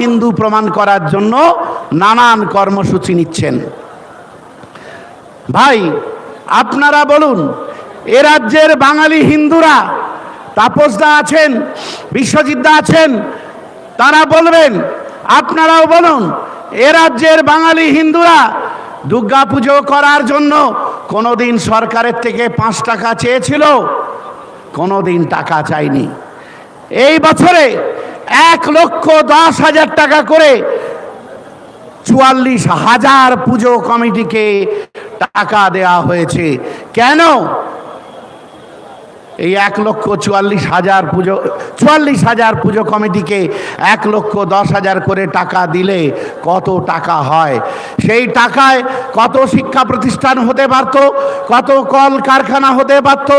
হিন্দু প্রমাণ করার জন্য নানান কর্মসূচি নিচ্ছেন। ভাই, আপনারা বলুন, এ রাজ্যের বাঙালি হিন্দুরা, তাপসদা আছেন, বিশ্বজিৎদা আছেন, তারা বলবেন, আপনারাও বলুন, এ রাজ্যের বাঙালি হিন্দুরা দুর্গা পুজো করার জন্য কোনোদিন সরকারের থেকে পাঁচ টাকা চেয়েছিল, কোনোদিন টাকা চাইনি এই বছরে এক লক্ষ দশ হাজার টাকা করে চুয়াল্লিশ হাজার পুজো কমিটিকে টাকা দেয়া হয়েছে। কেন? এই এক লক্ষ চুয়াল্লিশ হাজার পুজো, চুয়াল্লিশ হাজার পুজো কমিটিকে এক লক্ষ দশ হাজার করে টাকা দিলে কত টাকা হয়? সেই টাকায় কত শিক্ষা প্রতিষ্ঠান হতে পারত? কত কল কারখানা হতে পারত?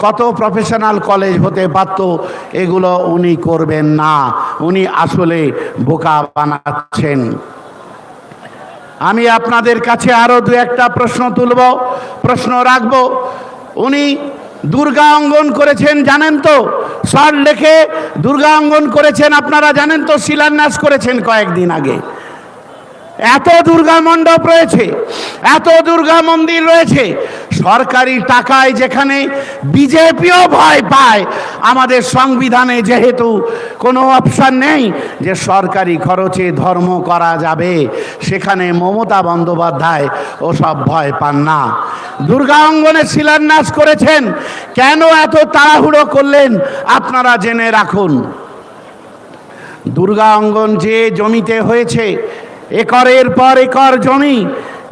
কত প্রফেশনাল কলেজ হতে পারত? এগুলো উনি করবেন না। উনি আসলে বোকা বানাচ্ছেন। আমি আপনাদের কাছে আরও দু একটা প্রশ্ন তুলব, প্রশ্ন রাখব। উনি দুর্গা অঙ্গন করেছেন, জানেন তো? সর লেখে দুর্গা অঙ্গন করেছেন, আপনারা জানেন তো, শিলান্যাস করেছেন কয়েকদিন আগে। এত দুর্গা মণ্ডপ রয়েছে, এত দুর্গা মন্দির রয়েছে, সরকারি টাকায় যেখানে বিজেপিও ভয় পায়, আমাদের সংবিধানে যেহেতু কোনো অপশান নেই যে সরকারি খরচে ধর্ম করা যাবে, সেখানে মমতা বন্দ্যোপাধ্যায় ওসব ভয় পান না। দুর্গা অঙ্গনে শিলান্যাস করেছেন, কেন এত তাড়াহুড়ো করলেন আপনারা জেনে রাখুন। দুর্গা অঙ্গন যে জমিতে হয়েছে একরের পর একর জমি,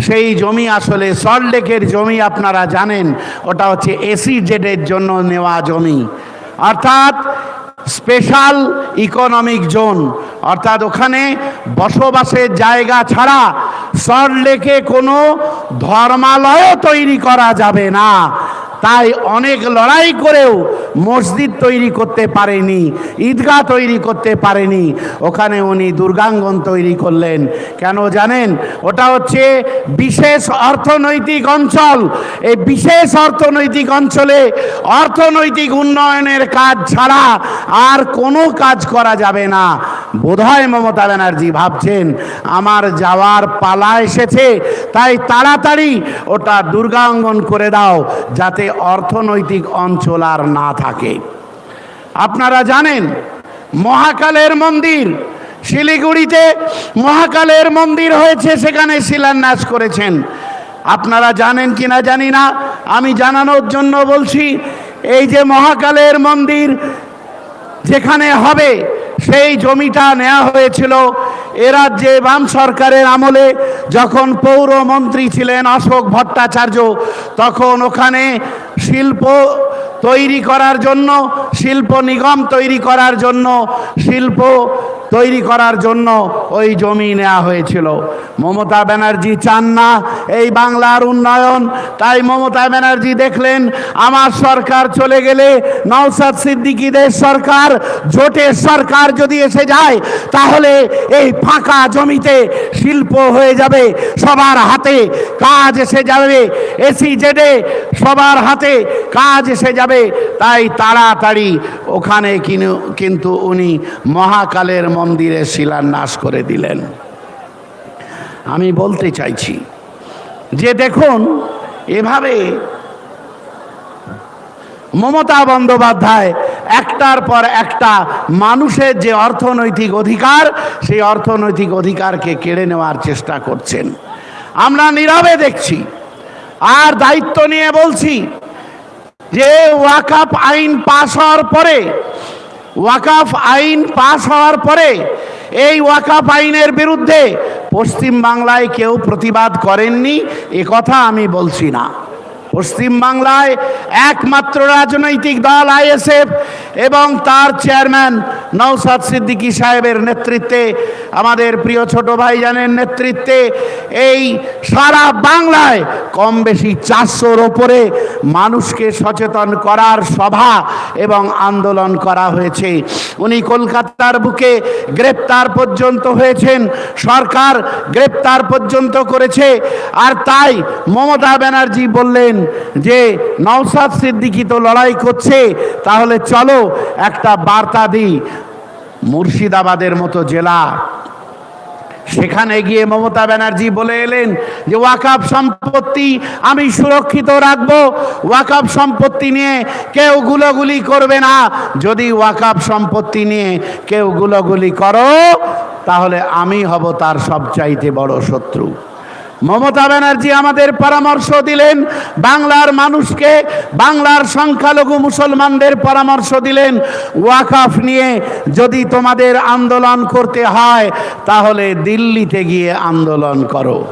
সেই জমি আসলে সল্টলেকের জমি আপনারা জানেন, ওটা হচ্ছে এসি জেডের জন্য নেওয়া জমি। অর্থাৎ স্পেশাল ইকোনমিক জোন অর্থাৎ ওখানে বসবাসের জায়গা ছাড়া সল্টলেকে কোনো ধর্মালয়ও তৈরি করা যাবে না। তাই অনেক লড়াই করেও মসজিদ তৈরি করতে পারেনি, ঈদগাহ তৈরি করতে পারেনি। ওখানে উনি দুর্গাঙ্গন তৈরি করলেন। কেন জানেন? ওটা হচ্ছে বিশেষ অর্থনৈতিক অঞ্চল। এই বিশেষ অর্থনৈতিক অঞ্চলে অর্থনৈতিক উন্নয়নের কাজ ছাড়া আর কোনো কাজ করা যাবে না। বোধহয় মমতা ব্যানার্জি ভাবছেন, আমার যাওয়ার পালা এসেছে, তাই তাড়াতাড়ি ওটা দুর্গাঙ্গন করে দাও, যাতে অর্থনৈতিক অঞ্চল আর না থাকে আপনারা জানেন, মহাকালের মন্দির, শিলিগুড়িতে মহাকালের মন্দির হয়েছে, সেখানে শিলান্যাস করেছেন। আপনারা জানেন কিনা জানি না, আমি জানানোর জন্য বলছি, এই যে মহাকালের মন্দির যেখানে হবে, সেই জমিটা নেওয়া হয়েছিল এ রাজ্যে বাম সরকারের আমলে। যখন পৌরমন্ত্রী ছিলেন অশোক ভট্টাচার্য, তখন ওখানে শিল্প তৈরি করার জন্য শিল্প নিগম তৈরি করার জন্য শিল্প তৈরি করার জন্য ওই জমি নেওয়া হয়েছিল। মমতা ব্যানার্জি চান না এই বাংলার উন্নয়ন। তাই মমতা ব্যানার্জি দেখলেন, আমার সরকার চলে গেলে নওসাদ সিদ্দিকিদের সরকার, জোটের সরকার যদি এসে যায়, তাহলে এই ফাঁকা জমিতে শিল্প হয়ে যাবে, সবার হাতে কাজ এসে যাবে এসি জেডে সবার হাতে কাজ এসে যাবে, তাই তাড়াতাড়ি ওখানে কিনু- কিন্তু উনি মহাকালের মন্দিরে শিলান্যাস করে দিলেন। আমি বলতে চাইছি যে দেখুন, এভাবে মমতা বন্দ্যোপাধ্যায় একটার পর একটা মানুষের যে অর্থনৈতিক অধিকার, সেই অর্থনৈতিক অধিকারকে কেড়ে নেওয়ার চেষ্টা করছেন। আমরা নীরবে দেখছি, আর দায়িত্ব নিয়ে বলছি যে ওয়াকাফ আইন পাস হওয়ার পরে, ওয়াকাফ আইন পাস হওয়ার পরে, এই ওয়াকাফ আইনের বিরুদ্ধে পশ্চিম বাংলায় কেউ প্রতিবাদ করেননি, এ কথা আমি বলছি না। পশ্চিম বাংলায় একমাত্র রাজনৈতিক দল আইএসএফ এবং তার চেয়ারম্যান নৌসাদ সিদ্দিকী সাহেবের নেতৃত্বে, আমাদের প্রিয় ছোট ভাইজানের নেতৃত্বে এই সারা বাংলায় কম বেশি চারশোর ওপরে মানুষকে সচেতন করার সভা এবং আন্দোলন করা হয়েছে। উনি কলকাতার বুকে গ্রেপ্তার পর্যন্ত হয়েছেন, সরকার গ্রেপ্তার পর্যন্ত করেছে। আর তাই মমতা ব্যানার্জি বললেন যে নওসাদ সিদ্দিকি তো লড়াই করছে, তাহলে চলো একটা বার্তা দিই। মুর্শিদাবাদের মতো জেলা। সেখানে গিয়ে মমতা ব্যানার্জি বলে এলেন যে ওয়াকাব সম্পত্তি আমি সুরক্ষিত রাখব। ওয়াকাব সম্পত্তি নিয়ে কেউ গুলোগুলি করবে না। যদি ওয়াকাব সম্পত্তি নিয়ে কেউ গুলোগুলি করো, তাহলে আমি হব তার সবচাইতে বড় শত্রু। মমতা ব্যানার্জি আমাদের পরামর্শ দিলেন, বাংলার মানুষকে, বাংলার সংখ্যালঘু মুসলমানদের পরামর্শ দিলেন, ওয়াকাফ নিয়ে যদি তোমাদের আন্দোলন করতে হয়, তাহলে দিল্লিতে গিয়ে আন্দোলন করো।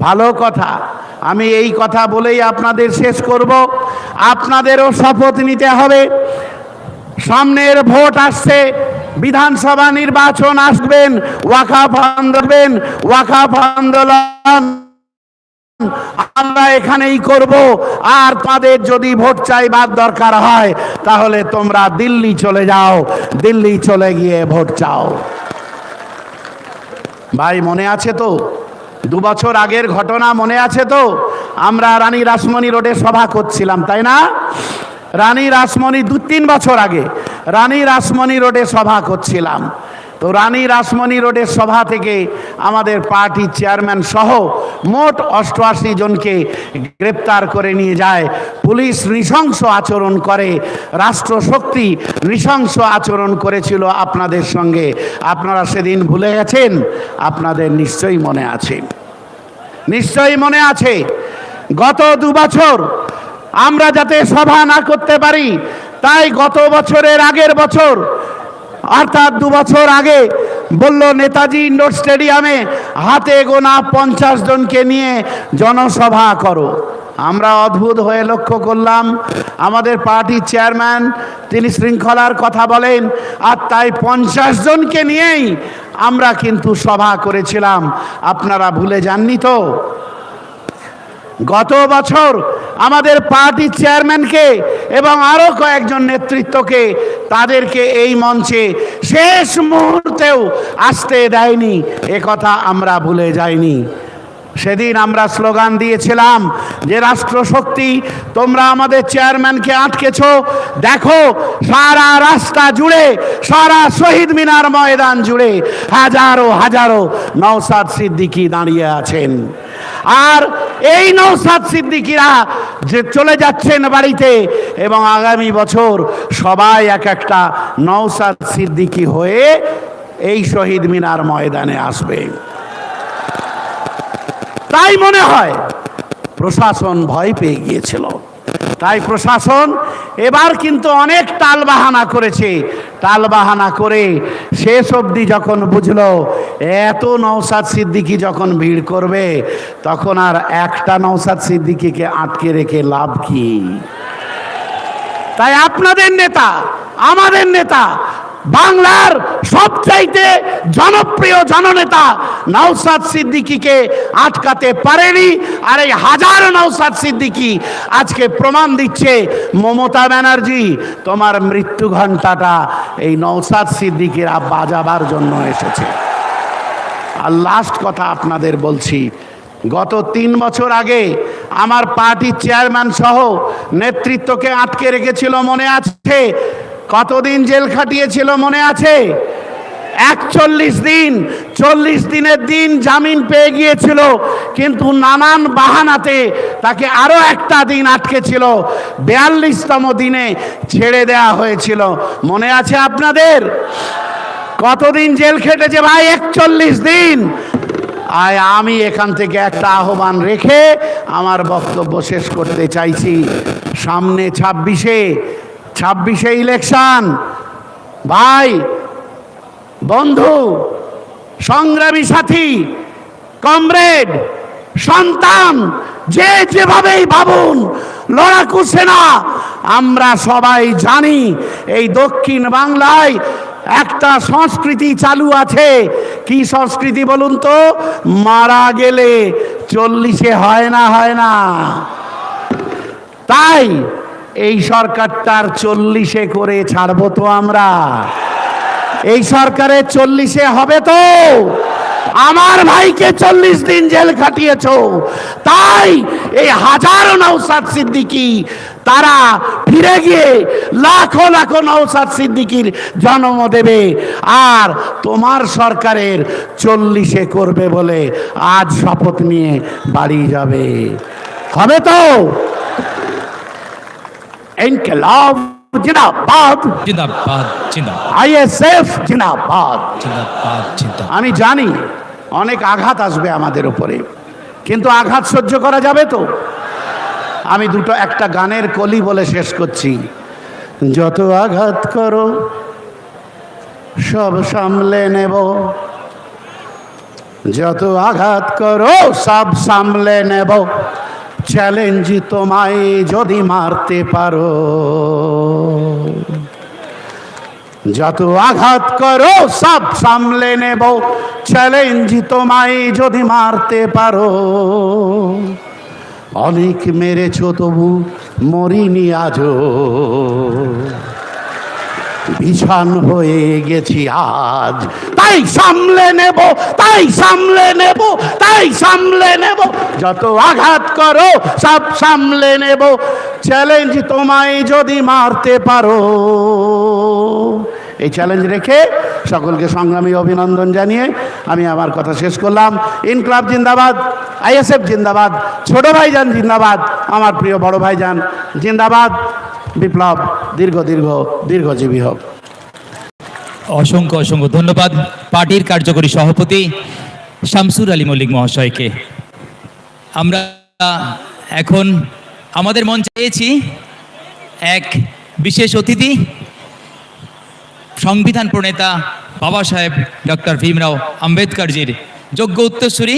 ভালো কথা। আমি এই কথা বলেই আপনাদের শেষ করব। আপনাদেরও শপথ নিতে হবে। সামনের ভোট আসছে। বিধানসভা নির্বাচন আসবেন ওয়াকাফ আন্দোলন ওয়াকাফ আন্দোলন। আমরা এখানেই করব, আর তাদের যদি ভোট চাইবার দরকার হয়, তাহলে তোমরা দিল্লি চলে যাও, দিল্লি চলে গিয়ে ভোট চাও। ভাই, মনে আছে তো? দু বছর আগের ঘটনা মনে আছে তো? আমরা রানী রাসমণি রোডে সভা করছিলাম, তাই না? রানী রাসমণি দু তিন বছর আগে রানী রাসমণি রোডে সভা করছিলাম। তো রানী রাসমণি রোডের সভা থেকে আমাদের পার্টির চেয়ারম্যান সহ মোট অষ্টআশি জনকে গ্রেপ্তার করে নিয়ে যায়। পুলিশ নৃশংস আচরণ করে, রাষ্ট্রশক্তি নৃশংস আচরণ করেছিল আপনাদের সঙ্গে। আপনারা সেদিন ভুলে গেছেন, আপনাদের নিশ্চয়ই মনে আছে। নিশ্চয়ই মনে আছে, গত দু বছর আমরা যাতে সভা না করতে পারি তাই গত বছরের আগের বছর, অর্থাৎ দু বছর আগে, বলল নেতাজি ইন্ডোর স্টেডিয়ামে হাতে গোনা পঞ্চাশ জনকে নিয়ে জনসভা করো। আমরা অদ্ভুত হয়ে লক্ষ্য করলাম, আমাদের পার্টির চেয়ারম্যান, তিনি শৃঙ্খলার কথা বলেন, আর তাই পঞ্চাশ জনকে নিয়েই আমরা কিন্তু সভা করেছিলাম। আপনারা ভুলে যাননি তো? গত বছর আমাদের পার্টি চেয়ারম্যানকে এবং আরও কয়েকজন নেতৃত্বকে তাদেরকে এই মঞ্চে শেষ মুহূর্তেও আসতে দেয়নি। এ কথা আমরা ভুলে যাইনি। সেদিন আমরা স্লোগান দিয়েছিলাম যে রাষ্ট্রশক্তি, তোমরা আমাদের চেয়ারম্যানকে আটকেছ। দেখো, সারা রাস্তা জুড়ে, সারা শহীদ মিনার ময়দান জুড়ে হাজারো হাজারো নওসাদ সিদ্দিকি দাঁড়িয়ে আছেন। আর এই নৌসাদ সিদ্দিকিরা যে চলে যাচ্ছেন বাড়িতে এবং আগামী বছর সবাই এক একটা নৌসাদ সিদ্দিকি হয়ে এই শহীদ মিনার ময়দানে আসবে। তাই মনে হয় প্রশাসন ভয় পেয়ে গিয়েছিল। তাই প্রশাসন এবার কিন্তু অনেক টালবাহানা করেছে। টালবাহানা করে শেষ অবধি যখন বুঝলো, এত নৌসাদ সিদ্দিকি যখন ভিড় করবে, তখন আর একটা নৌসাদ সিদ্দিকিকে আটকে রেখে লাভ কি? তাই আপনাদের নেতা, আমাদের নেতা বাংলার সবচাইতে জনপ্রিয় জননেতা নওসাদ সিদ্দিকিকে আটকাতে পারেনি। আর এই হাজার নওসাদ সিদ্দিকি আজকে প্রমাণ দিচ্ছে, মমতা ব্যানার্জি, তোমার মৃত্যু ঘণ্টাটা এই নওসাদ সিদ্দিকিরা বাজাবার জন্য এসেছে। আর লাস্ট কথা আপনাদের বলছি, গত তিন বছর আগে আমার পার্টির চেয়ারম্যান সহ নেতৃত্বকে আটকে রেখেছিল মনে আছে? কতদিন জেল খাটিয়েছিল মনে আছে? একচল্লিশ দিন, চল্লিশ দিনের দিন জামিন পেয়ে গিয়েছিল, কিন্তু নানান বাহানাতে তাকে আরও একটা দিন আটকেছিল। বিয়াল্লিশতম দিনে ছেড়ে দেয়া হয়েছিল। মনে আছে আপনাদের? কতদিন জেল খেটেছে ভাই? একচল্লিশ দিন। আয়, আমি এখান থেকে একটা আহ্বান রেখে আমার বক্তব্য শেষ করতে চাইছি। সামনে ছাব্বিশে ছাব্বিশে ইলেকশন। ভাই, বন্ধু, সংগ্রামী সাথী, কমরেড, সন্তান, যে যেভাবেই ভাবুন, লড়াকু সেনা, আমরা সবাই জানি এই দক্ষিণ বাংলায় একটা সংস্কৃতি চালু আছে। কি সংস্কৃতি বলুন তো? মারা গেলে চল্লিশে হয় না হয় না। তাই এই সরকারটার চল্লিশে করে ছাড়বো তো আমরা। এই সরকারের চল্লিশে হবে তো। আমার ভাইকে চল্লিশ দিন জেল খাটিয়েছ। তাই এই হাজারো নৌসাদ সিদ্দিকি, তারা ফিরে গিয়ে লাখো লাখো নৌসাদ সিদ্দিকির জন্ম দেবে। আর তোমার সরকারের চল্লিশে করবে বলে আজ শপথ নিয়ে বাড়ি যাবে। হবে তো? ইনকলাব জিন্দাবাদ জিন্দাবাদ জিন্দাবাদ আইএসএফ জিন্দাবাদ জিন্দাবাদ জিন্দাবাদ আমি জানি অনেক আঘাত আসবে আমাদের উপরে কিন্তু আঘাত সহ্য করা যাবে তো। আমি দুটো একটা গানের কলি বলে শেষ করছি। যত আঘাত করো সব সামলে নেব। যত আঘাত করো সব সামলে নেব। চ্যালেঞ্জ তোমায় যদি মারতে পারো। যত আঘাত করো, সব সামলে নেব। চ্যালেঞ্জ তোমায় যদি মারতে পারো। অনেক মেরেছ তবু মরিনি আজও। বিছান হয়ে গেছি আজ। তাই সামলে নেব, তাই সামলে নেব, তাই সামলে নেব। যত আঘাত করো, সব সামলে নেব। চ্যালেঞ্জ তোমায় যদি মারতে পারো। এই চ্যালেঞ্জ রেখে সকলকে সংগ্রামী অভিনন্দন জানিয়ে আমি আমার কথা শেষ করলাম। ইনকলাব জিন্দাবাদ, আইএসএফ জিন্দাবাদ, ছোট ভাইজান জিন্দাবাদ, আমার প্রিয় বড় ভাইজান জিন্দাবাদ। বিপ্লব দীর্ঘ দীর্ঘ দীর্ঘজীবী হোক। অসংখ্য অসংখ্য ধন্যবাদ পার্টির কার্যকরী সভাপতি শামসুর আলী মল্লিক মহাশয়কে। আমরা এখন আমাদের মঞ্চে পেয়েছি এক বিশেষ অতিথি, সংবিধান প্রণেতা বাবা সাহেব ডক্টর ভীমরাও আম্বেদকরজির যোগ্য উত্তরসূরি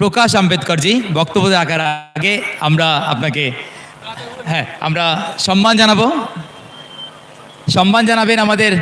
প্রকাশ আম্বেদকরজি। বক্তব্য রাখার আগে আমরা আপনাকে হ্যাঁ আমরা সম্মান জানাব। সম্মান জানাবেন আমাদের